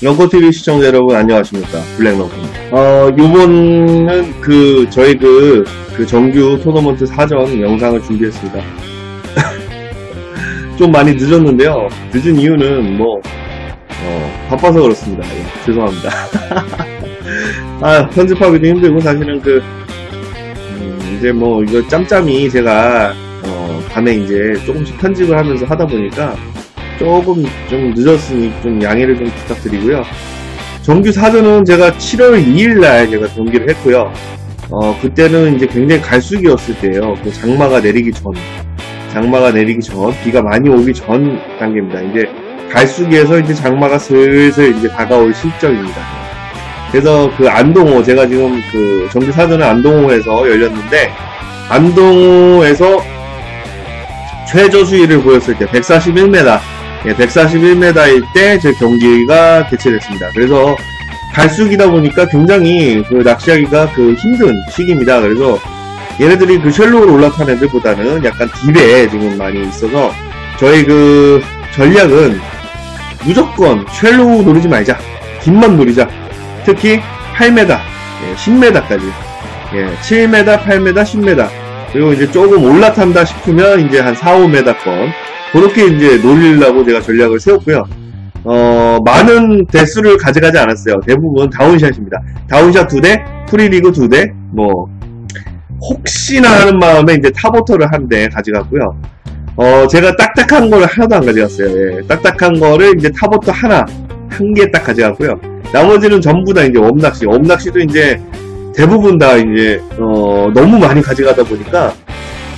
런커TV 시청자 여러분 안녕하십니까? 블랙런커입니다. 어 요번은 그 저희 그, 그 정규 토너먼트 사전 영상을 준비했습니다. 좀 많이 늦었는데요. 늦은 이유는 뭐 어, 바빠서 그렇습니다. 예, 죄송합니다. 아 편집하기도 힘들고 사실은 그 음, 이제 뭐 이거 짬짬이 제가 어, 밤에 이제 조금씩 편집을 하면서 하다 보니까 조금 좀 늦었으니 좀 양해를 좀 부탁드리고요. 정규 사전은 제가 7월 2일 날 제가 경기를 했고요. 어, 그때는 이제 굉장히 갈수기였을 때예요. 그 장마가 내리기 전, 장마가 내리기 전, 비가 많이 오기 전 단계입니다. 이제 갈수기에서 이제 장마가 슬슬 이제 다가올 시점입니다. 그래서 그 안동호, 제가 지금 그 정규 사전은 안동호에서 열렸는데, 안동호에서 최저 수위를 보였을 때 141m, 예, 141m일 때 제 경기가 개최됐습니다. 그래서 갈수기다 보니까 굉장히 그 낚시하기가 그 힘든 시기입니다. 그래서 얘네들이 그 쉘로우로 올라타는 애들보다는 약간 딥에 지금 많이 있어서 저희 그 전략은 무조건 쉘로우 노리지 말자. 딥만 노리자. 특히 8m, 예, 10m까지. 예, 7m, 8m, 10m. 그리고 이제 조금 올라탄다 싶으면 이제 한 4, 5m권. 그렇게 이제 놀리려고 제가 전략을 세웠고요. 어, 많은 대수를 가져가지 않았어요. 대부분 다운샷입니다. 다운샷 2대, 프리리그 2대, 뭐, 혹시나 하는 마음에 이제 타보터를 한 대 가져갔고요. 어, 제가 딱딱한 거를 하나도 안 가져갔어요. 예, 딱딱한 거를 이제 타보터 하나, 한 개 딱 가져갔고요. 나머지는 전부 다 이제 웜낚시. 웜낚시도 이제 대부분 다 이제, 어, 너무 많이 가져가다 보니까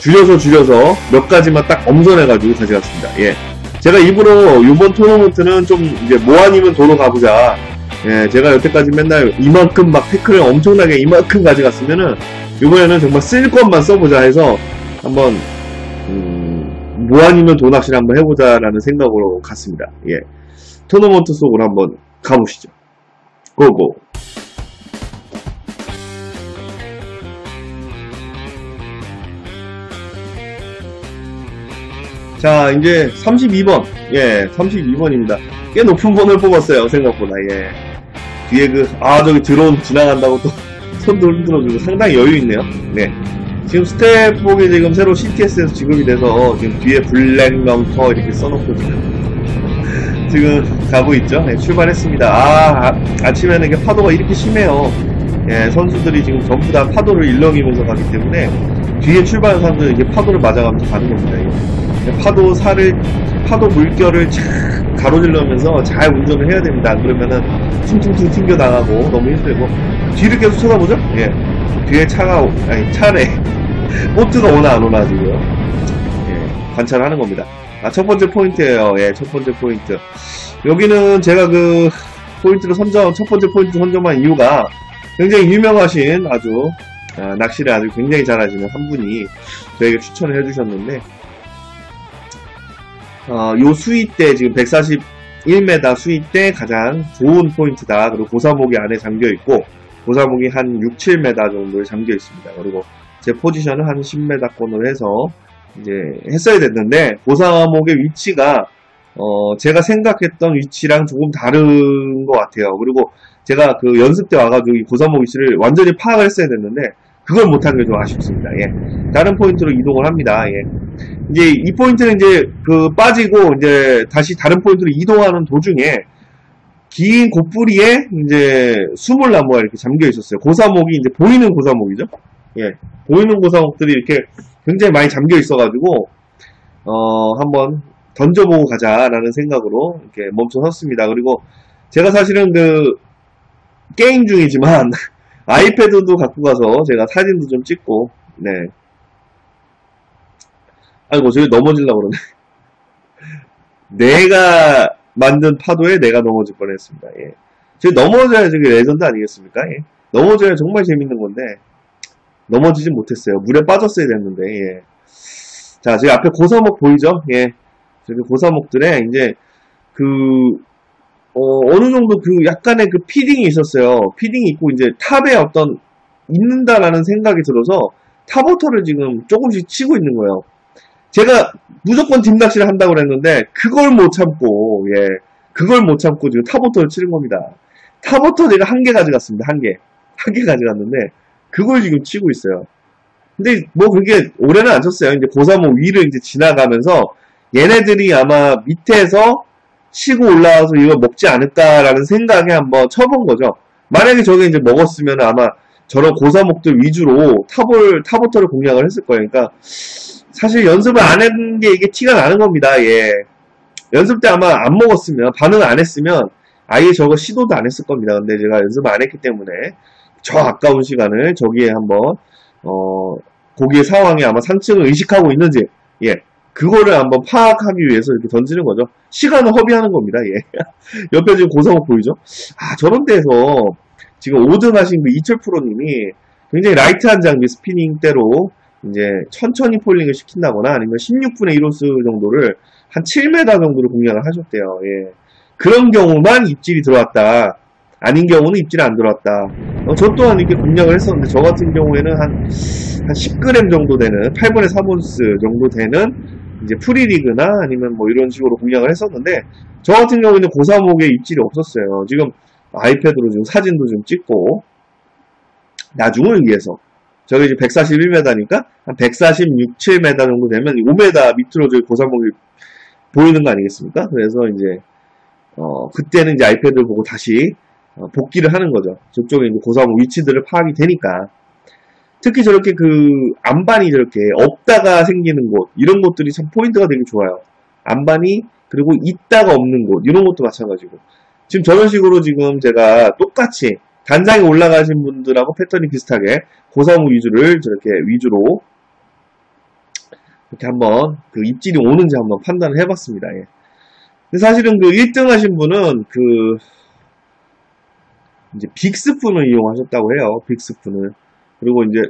줄여서 줄여서 몇 가지만 딱 엄선해가지고 가져갔습니다. 예. 제가 일부러 이번 토너먼트는 좀 이제 뭐 아니면 도로 가보자. 예, 제가 여태까지 맨날 이만큼 막 태클을 엄청나게 이만큼 가져갔으면은 이번에는 정말 쓸 것만 써보자 해서 한번 음, 뭐 아니면 도낚시를 한번 해보자라는 생각으로 갔습니다. 예. 토너먼트 속으로 한번 가보시죠. 고고. 자, 이제 32번. 예, 32번입니다. 꽤 높은 번을 뽑았어요, 생각보다. 예. 뒤에 그, 아, 저기 드론 지나간다고 또 손도 흔들어주고 상당히 여유 있네요. 네. 지금 스텝복이 지금 새로 CTS에서 지급이 돼서 지금 뒤에 블랙 런커 이렇게 써놓고 지금, 가고 있죠. 네, 출발했습니다. 아, 아, 아침에는 이게 파도가 이렇게 심해요. 예, 선수들이 지금 전부 다 파도를 일렁이면서 가기 때문에 뒤에 출발한 사람들은 이게 파도를 맞아가면서 가는 겁니다. 이게. 파도 살을 파도 물결을 착 가로질러면서 잘 운전을 해야 됩니다. 안 그러면은 퉁퉁퉁 튕겨 나가고 너무 힘들고 뒤를 계속 쳐다보죠? 예. 뒤에 차가 오- 아니 차래 보트가 오나 안 오나 지금 예, 관찰하는 겁니다. 아, 첫 번째 포인트예요. 예, 첫 번째 포인트. 여기는 제가 그 포인트를 선정 첫 번째 포인트 선정한 이유가 굉장히 유명하신 아주 아, 낚시를 아주 굉장히 잘하시는 한 분이 저에게 추천을 해주셨는데 어, 요 수위 때 지금 141m 수위 때 가장 좋은 포인트다. 그리고 고사목이 안에 잠겨 있고 고사목이 한 6, 7m 정도에 잠겨 있습니다. 그리고 제 포지션은 한 10m권으로 해서 이제 했어야 됐는데 고사목의 위치가 어, 제가 생각했던 위치랑 조금 다른 것 같아요. 그리고 제가 그 연습 때 와가지고 이 고사목 위치를 완전히 파악을 했어야 됐는데 그걸 못한 게좀 아쉽습니다. 예. 다른 포인트로 이동을 합니다. 예. 이제 이 포인트는 이제 그 빠지고 이제 다시 다른 포인트로 이동하는 도중에 긴 고뿌리에 이제 수물 나무가 이렇게 잠겨 있었어요. 고사목이 이제 보이는 고사목이죠. 예. 보이는 고사목들이 이렇게 굉장히 많이 잠겨 있어가지고 어 한번 던져보고 가자라는 생각으로 이렇게 멈춰 섰습니다. 그리고 제가 사실은 그 게임 중이지만 아이패드도 갖고 가서 제가 사진도 좀 찍고 네. 아이고 저기 넘어질라 그러네. 내가 만든 파도에 내가 넘어질 뻔했습니다. 예. 저기 넘어져야 저기 레전드 아니겠습니까? 예. 넘어져야 정말 재밌는 건데 넘어지진 못했어요. 물에 빠졌어야 됐는데 예. 자 저기 앞에 고사목 보이죠? 예. 저기 고사목들에 이제 그 어, 어느 정도 그 약간의 그 피딩이 있었어요. 피딩이 있고 이제 탑에 어떤 있는다라는 생각이 들어서 탑워터를 지금 조금씩 치고 있는 거예요. 제가 무조건 딥낚시를 한다고 그랬는데 그걸 못 참고 예 그걸 못 참고 지금 타보터를 치는 겁니다. 타보터 내가 한 개 가져갔습니다. 한 개. 한 개 가져갔는데, 그걸 지금 치고 있어요. 근데 뭐 그게 올해는 안 쳤어요. 이제 고3호 위를 이제 지나가면서 얘네들이 아마 밑에서 치고 올라와서 이걸 먹지 않을까라는 생각에 한번 쳐본 거죠. 만약에 저게 이제 먹었으면 아마 저런 고사목들 위주로 타볼, 타보터를 공략을 했을 거예요. 그러니까 사실 연습을 안 했는 게 이게 티가 나는 겁니다. 예. 연습 때 아마 안 먹었으면, 반응 안 했으면 아예 저거 시도도 안 했을 겁니다. 근데 제가 연습을 안 했기 때문에 저 아까운 시간을 저기에 한번, 어, 고기의 상황에 아마 상층을 의식하고 있는지, 예. 그거를 한번 파악하기 위해서 이렇게 던지는 거죠. 시간을 허비하는 겁니다. 예. 옆에 지금 고사목 보이죠? 아, 저런 데서 지금 5등 하신 그 이철 프로님이 굉장히 라이트한 장비 스피닝대로 이제 천천히 폴링을 시킨다거나 아니면 16분의 1호스 정도를 한 7m 정도로 공략을 하셨대요. 예. 그런 경우만 입질이 들어왔다. 아닌 경우는 입질이 안 들어왔다. 어, 저 또한 이렇게 공략을 했었는데 저 같은 경우에는 한, 한 10g 정도 되는 8분의 3온스 정도 되는 이제 프리리그나 아니면 뭐 이런 식으로 공략을 했었는데 저 같은 경우에는 고사목에 입질이 없었어요. 지금 아이패드로 지금 사진도 좀 찍고 나중을 위해서 저게 이제 141m니까 한 146, 7m 정도 되면 5m 밑으로 저기 고사목이 보이는 거 아니겠습니까? 그래서 이제 어 그때는 이제 아이패드를 보고 다시 어, 복귀를 하는 거죠. 저쪽에 이제 고사목 위치들을 파악이 되니까 특히 저렇게 그 안반이 저렇게 없다가 생기는 곳 이런 것들이 참 포인트가 되게 좋아요. 안반이 그리고 있다가 없는 곳 이런 것도 마찬가지고 지금 저런 식으로 지금 제가 똑같이 단장에 올라가신 분들하고 패턴이 비슷하게 고사무 위주를 저렇게 위주로 이렇게 한번 그 입질이 오는지 한번 판단을 해봤습니다. 예. 근데 사실은 그 1등 하신 분은 그 이제 빅스푼을 이용하셨다고 해요. 빅스푼을. 그리고 이제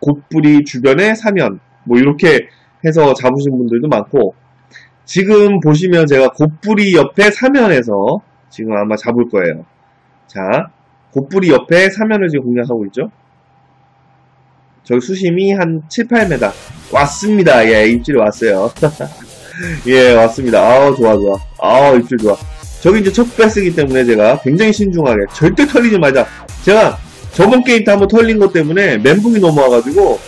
곱뿌리 주변에 사면 뭐 이렇게 해서 잡으신 분들도 많고 지금 보시면 제가 곱뿌리 옆에 사면에서 지금 아마 잡을 거예요. 자, 곱뿌리 옆에 사면을 지금 공략하고 있죠. 저기 수심이 한 7, 8m 왔습니다. 예, 입질이 왔어요. 예, 왔습니다. 아우, 좋아, 좋아. 아우, 입질 좋아. 저기 이제 첫 패스이기 때문에 제가 굉장히 신중하게 절대 털리지 말자. 제가 저번 게임 때 한번 털린 것 때문에 멘붕이 넘어와가지고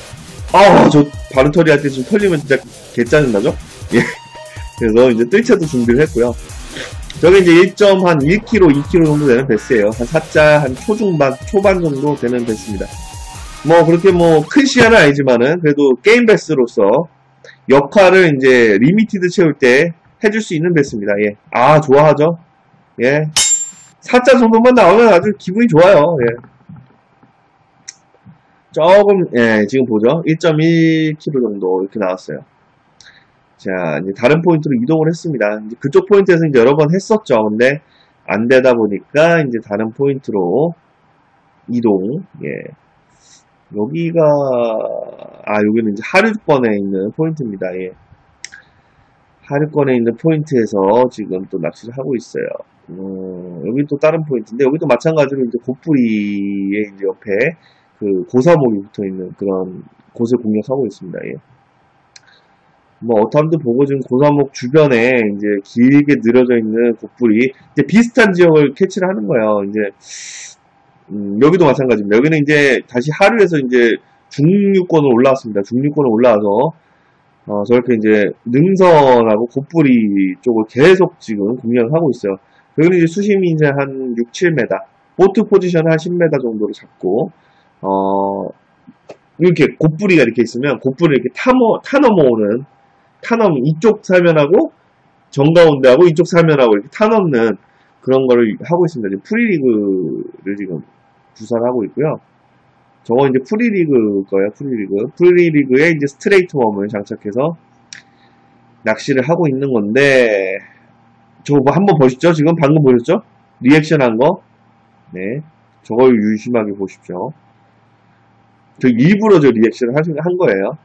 아, 저 바른 털이 할때 지금 털리면 진짜 개짜증나죠? 예. 그래서 이제 뜰채도 준비를 했고요. 저게 이제 1점 한 1kg, 2kg 정도 되는 베스예요. 한 4자, 한 초중반, 초반 정도 되는 베스입니다. 뭐 그렇게 뭐 큰 시야는 아니지만은 그래도 게임 베스로서 역할을 이제 리미티드 채울 때 해줄 수 있는 베스입니다. 예. 아, 좋아하죠? 예. 4자 정도만 나오면 아주 기분이 좋아요. 예. 조금, 예, 지금 보죠? 1.1kg 정도 이렇게 나왔어요. 자, 이제 다른 포인트로 이동을 했습니다. 이제 그쪽 포인트에서 이제 여러 번 했었죠. 근데 안 되다 보니까 이제 다른 포인트로 이동, 예. 여기가, 아, 여기는 이제 하류권에 있는 포인트입니다. 예. 하류권에 있는 포인트에서 지금 또 낚시를 하고 있어요. 어, 여기 또 다른 포인트인데, 여기도 마찬가지로 이제 곱뿌리에 이제 옆에 그 고사목이 붙어 있는 그런 곳을 공략하고 있습니다. 예. 뭐 어탐도 보고 지금 고사목 주변에 이제 길게 늘어져 있는 곡불이 이제 비슷한 지역을 캐치를 하는 거예요. 이제 음, 여기도 마찬가지입니다. 여기는 이제 다시 하루에서 이제 중류권으로 올라왔습니다. 중류권으로 올라와서 어, 저렇게 이제 능선하고 곡불이 쪽을 계속 지금 공략을 하고 있어요. 여기는 이제 수심이 이제 한 6, 7m, 보트 포지션 한 10m 정도로 잡고 어, 이렇게 곡부리가 이렇게 있으면 곡부리 이렇게 타모, 타넘어오는 타넘 이쪽 사면하고 정가운데하고 이쪽 사면하고 이렇게 타넘는 그런 거를 하고 있습니다. 지금 프리리그를 지금 구사하고 있고요. 저거 이제 프리리그 거예요. 프리리그. 프리리그에 이제 스트레이트 웜을 장착해서 낚시를 하고 있는 건데 저거 뭐 한번 보시죠. 지금 방금 보셨죠? 리액션 한 거. 네. 저걸 유심하게 보십시오. 저 일부러 저 리액션을 한 거예요.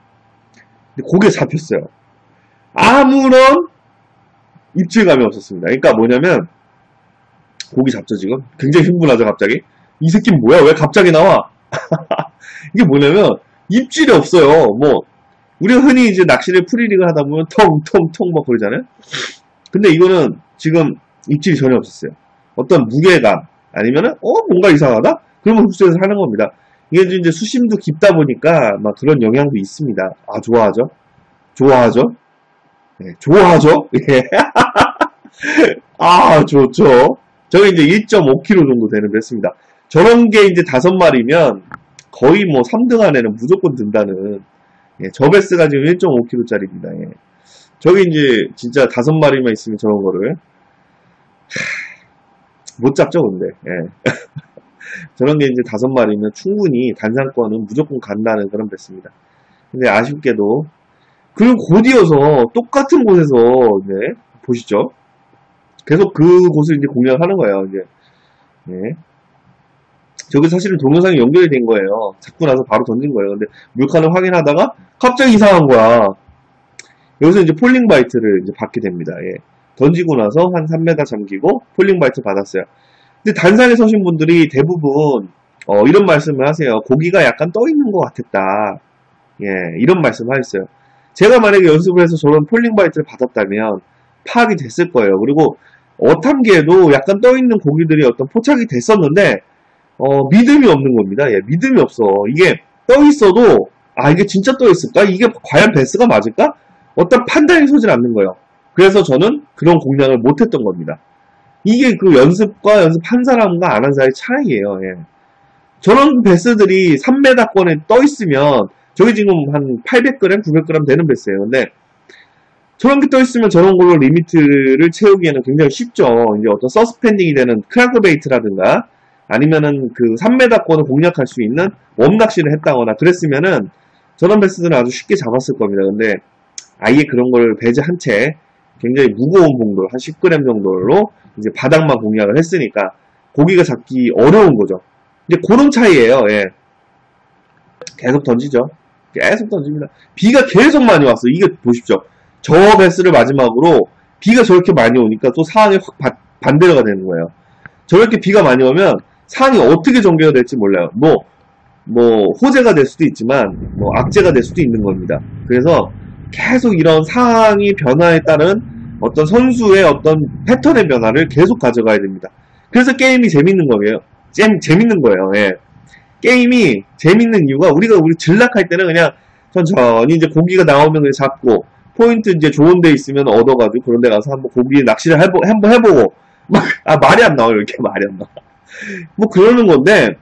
근데 고개 잡혔어요. 아무런 입질감이 없었습니다. 그러니까 뭐냐면 고기 잡죠 지금? 굉장히 흥분하죠 갑자기? 이 새끼는 뭐야? 왜 갑자기 나와? 이게 뭐냐면 입질이 없어요. 뭐 우리가 흔히 이제 낚시를 프리리그 하다 보면 텅텅텅 막 그러잖아요. 근데 이거는 지금 입질이 전혀 없었어요. 어떤 무게감 아니면은 어 뭔가 이상하다? 그러면 흡수해서 하는 겁니다. 이게 이제 수심도 깊다 보니까 막 그런 영향도 있습니다. 아 좋아하죠? 좋아하죠? 네, 좋아하죠? 예. 아 좋죠. 저게 이제 1.5kg 정도 되는 배스입니다. 저런 게 이제 다섯 마리면 거의 뭐 3등 안에는 무조건 든다는 예, 저 배스가 지금 1.5kg짜리입니다. 예. 저기 이제 진짜 다섯 마리만 있으면 저런 거를 하, 못 잡죠, 근데. 예. 저런 게 이제 다섯 마리면 충분히 단상권은 무조건 간다는 그런 배스입니다. 근데 아쉽게도 그리고 곧이어서 똑같은 곳에서 이제 보시죠. 계속 그 곳을 이제 공략하는 거예요. 이제 네. 저게 사실은 동영상이 연결이 된 거예요. 잡고 나서 바로 던진 거예요. 근데 물칸을 확인하다가 갑자기 이상한 거야. 여기서 이제 폴링 바이트를 이제 받게 됩니다. 예. 던지고 나서 한 3m 잠기고 폴링 바이트 받았어요. 근데 단상에 서신 분들이 대부분 어, 이런 말씀을 하세요. 고기가 약간 떠 있는 것 같았다. 예, 이런 말씀을 하셨어요. 제가 만약에 연습을 해서 저런 폴링 바이트를 받았다면 파악이 됐을 거예요. 그리고 어탐기에도 약간 떠 있는 고기들이 어떤 포착이 됐었는데 어, 믿음이 없는 겁니다. 예, 믿음이 없어. 이게 떠 있어도 아 이게 진짜 떠 있을까? 이게 과연 베스가 맞을까? 어떤 판단이 서질 않는 거예요. 그래서 저는 그런 공략을 못했던 겁니다. 이게 그 연습과 연습한 사람과 안 한 사람의 차이예요. 예. 저런 베스들이 3m권에 떠 있으면 저게 지금 한 800g, 900g 되는 베스예요. 근데 저런 게 떠 있으면 저런 걸로 리미트를 채우기에는 굉장히 쉽죠. 이제 어떤 서스펜딩이 되는 크라그베이트라든가 아니면은 그 3m권을 공략할 수 있는 웜낚시를 했다거나 그랬으면은 저런 베스들은 아주 쉽게 잡았을 겁니다. 근데 아예 그런 걸 배제 한 채 굉장히 무거운 봉돌 한 10g 정도로 이제 바닥만 공략을 했으니까 고기가 잡기 어려운 거죠. 이제 그런 차이예요. 예. 계속 던지죠. 계속 던집니다. 비가 계속 많이 왔어. 이게 보십시오. 저 베스를 마지막으로 비가 저렇게 많이 오니까 또 상황이 확 바, 반대로가 되는 거예요. 저렇게 비가 많이 오면 상황이 어떻게 전개가 될지 몰라요. 뭐, 뭐, 호재가 될 수도 있지만, 뭐, 악재가 될 수도 있는 겁니다. 그래서 계속 이런 상황이 변화에 따른 어떤 선수의 어떤 패턴의 변화를 계속 가져가야 됩니다. 그래서 게임이 재밌는 거예요. 재, 재밌는 거예요. 예. 게임이 재밌는 이유가 우리가 우리 전락할 때는 그냥 천천히 이제 고기가 나오면 그냥 잡고 포인트 이제 좋은 데 있으면 얻어가지고 그런 데 가서 한번 고기 낚시를 해보, 한번 해보고 막, 아, 말이 안 나와요. 이렇게 말이 안 나와. 뭐 그러는 건데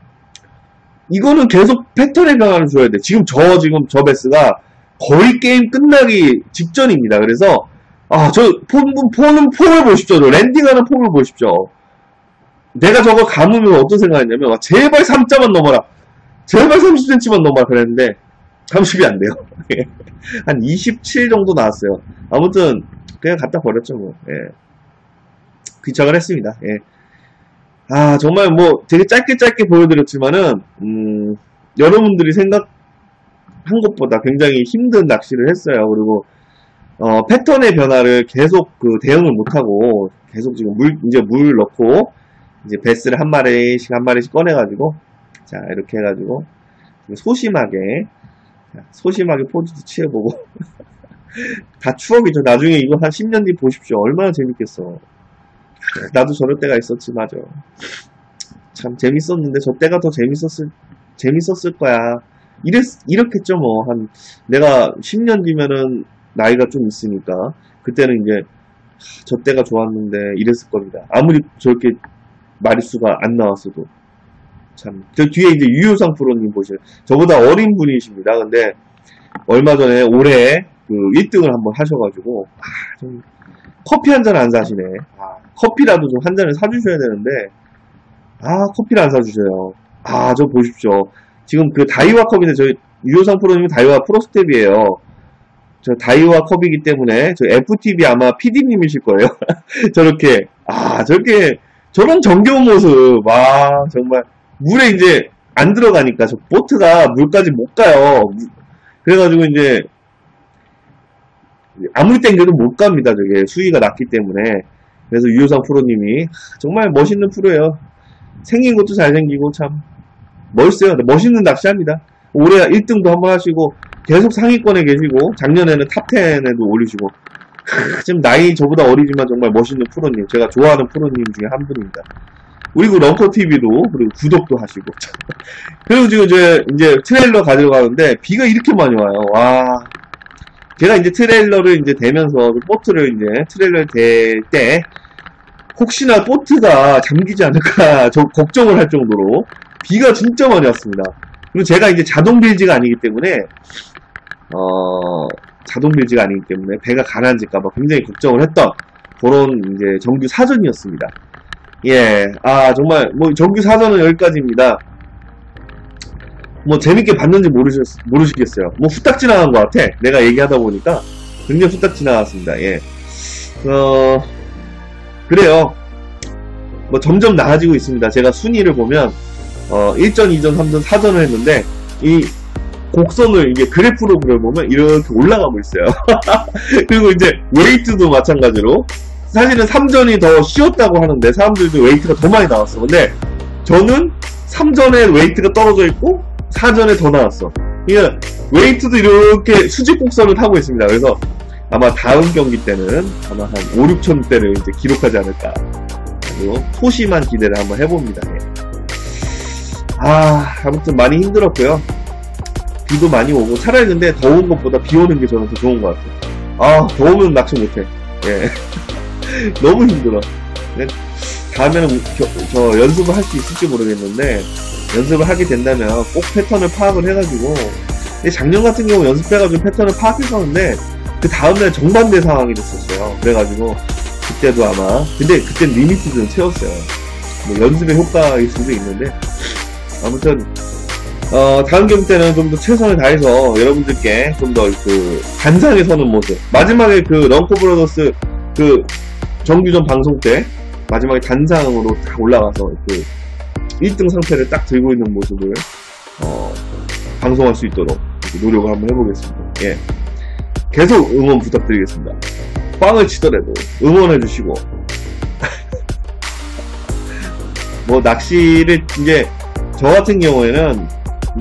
이거는 계속 패턴의 변화를 줘야 돼. 지금 저, 지금 저 베스가 거의 게임 끝나기 직전입니다. 그래서 아, 저 폼, 폼은 폼을 보십시오. 랜딩하는 폼을 보십시오. 내가 저거 감으면 어떤 생각이냐면 제발 3자만 넘어라. 제발 30cm만 넘어라 그랬는데 30이 안 돼요. 한 27 정도 나왔어요. 아무튼 그냥 갖다 버렸죠 뭐. 예. 귀착을 했습니다. 예. 아 정말 뭐 되게 짧게 짧게 보여드렸지만은 음, 여러분들이 생각 한 것보다 굉장히 힘든 낚시를 했어요. 그리고 어, 패턴의 변화를 계속 그 대응을 못하고 계속 지금 물 이제 물 넣고 이제 베스를 한 마리씩 한 마리씩 꺼내가지고 자 이렇게 해가지고 소심하게 소심하게 포즈도 취해보고 다 추억이죠. 나중에 이거 한 10년 뒤 보십시오. 얼마나 재밌겠어. 나도 저럴 때가 있었지 맞아. 참 재밌었는데 저 때가 더 재밌었을 재밌었을 거야. 이랬 이렇겠죠 뭐 한 내가 10년 뒤면은 나이가 좀 있으니까 그때는 이제 저 때가 좋았는데 이랬을 겁니다. 아무리 저렇게 마리수가 안 나왔어도 참. 저 뒤에 이제 유효상 프로님 보시면 저보다 어린 분이십니다. 근데 얼마 전에 올해 그 1등을 한번 하셔가지고 아, 좀 커피 한 잔 안 사시네. 아, 커피라도 좀 한 잔을 사주셔야 되는데 아 커피를 안 사주셔요. 아 저 보십시오. 지금 그 다이와 컵인데 저희 유효상 프로님이 다이와 프로스텝이에요. 저 다이와 컵이기 때문에 저 FTV 아마 PD님이실 거예요. 저렇게 아 저렇게 저런 정겨운 모습 와 정말 물에 이제 안 들어가니까 저 보트가 물까지 못 가요. 그래가지고 이제 아무리 땡겨도 못 갑니다. 저게 수위가 낮기 때문에 그래서 유효상 프로님이 정말 멋있는 프로예요. 생긴 것도 잘생기고 참 멋있어요. 멋있는 낚시합니다. 올해 1등도 한번 하시고 계속 상위권에 계시고 작년에는 탑10에도 올리시고 크, 지금 나이 저보다 어리지만 정말 멋있는 프로님, 제가 좋아하는 프로님 중에 한 분입니다. 그리고 런커TV도, 그리고 구독도 하시고. 그리고 지금 이제, 이제 트레일러 가지러 가는데, 비가 이렇게 많이 와요. 와. 제가 이제 트레일러를 이제 대면서, 그 보트를 이제 트레일러를 댈 때, 혹시나 보트가 잠기지 않을까, 저 걱정을 할 정도로, 비가 진짜 많이 왔습니다. 그리고 제가 이제 자동 빌지가 아니기 때문에, 어, 자동 빌지가 아니기 때문에 배가 가라앉을까봐 굉장히 걱정을 했던 그런 이제 정규 사전이었습니다. 예, 아, 정말, 뭐, 정규 사전은 여기까지입니다. 뭐, 재밌게 봤는지 모르셨, 모르시겠어요. 뭐, 후딱 지나간 것 같아. 내가 얘기하다 보니까 굉장히 후딱 지나갔습니다. 예. 어, 그래요. 뭐, 점점 나아지고 있습니다. 제가 순위를 보면, 어, 1전, 2전, 3전, 4전을 했는데, 이 곡선을 이게 그래프로 그려보면 이렇게 올라가고 있어요. 그리고 이제 웨이트도 마찬가지로 사실은 3전이 더 쉬웠다고 하는데 사람들도 웨이트가 더 많이 나왔어. 근데 저는 3전에 웨이트가 떨어져 있고 4전에 더 나왔어. 그러니까 웨이트도 이렇게 수직 곡선을 타고 있습니다. 그래서 아마 다음 경기 때는 아마 한 5, 6천 대를 이제 기록하지 않을까. 그리고 소심한 기대를 한번 해봅니다. 예. 아, 아무튼 많이 힘들었고요. 비도 많이 오고 차라리 근데 더운 것보다 비 오는 게 저는 더 좋은 것 같아요. 아 더우면 낚시 못해. 예. 너무 힘들어. 네. 다음에는 저, 저 연습을 할 수 있을지 모르겠는데 연습을 하게 된다면 꼭 패턴을 파악을 해가지고 작년 같은 경우 연습해가지고 패턴을 파악했었는데 그 다음날 정반대 상황이 됐었어요. 그래가지고 그때도 아마 근데 그땐 리미트는 채웠어요. 뭐 연습의 효과일 수도 있는데 아무튼 어, 다음 경기 때는 좀 더 최선을 다해서 여러분들께 좀 더 그 단상에 서는 모습. 마지막에 그 런코 브로더스 그 정규전 방송 때 마지막에 단상으로 다 올라가서 그 1등 상태를 딱 들고 있는 모습을 어, 방송할 수 있도록 노력을 한번 해보겠습니다. 예. 계속 응원 부탁드리겠습니다. 빵을 치더라도 응원해주시고 뭐 낚시를 이제 저 같은 경우에는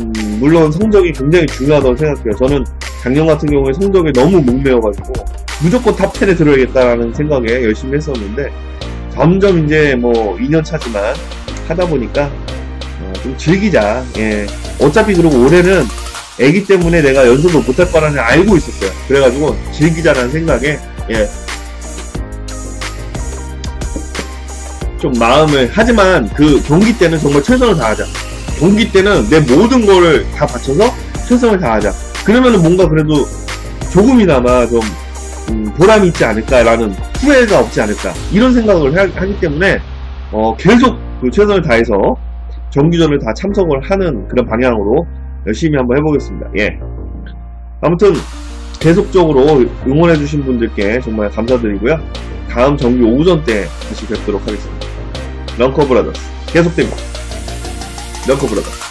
음, 물론 성적이 굉장히 중요하다고 생각해요. 저는 작년 같은 경우에 성적에 너무 목매여가지고 무조건 탑10에 들어야겠다라는 생각에 열심히 했었는데 점점 이제 뭐 2년 차지만 하다 보니까 어, 좀 즐기자. 예. 어차피 그리고 올해는 애기 때문에 내가 연습을 못할 거라는 걸 알고 있었어요. 그래가지고 즐기자라는 생각에 예. 좀 마음을 하지만 그 경기 때는 정말 최선을 다하자. 경기 때는 내 모든 거를 다 바쳐서 최선을 다하자. 그러면은 뭔가 그래도 조금이나마 좀 음, 보람이 있지 않을까라는 후회가 없지 않을까 이런 생각을 하, 기 때문에 어, 계속 그 최선을 다해서 정규전을 다 참석을 하는 그런 방향으로 열심히 한번 해보겠습니다. 예. 아무튼 계속적으로 응원해주신 분들께 정말 감사드리고요. 다음 정규 오전 때 다시 뵙도록 하겠습니다. 런커 브라더스 계속됩니다. 런커 브라더스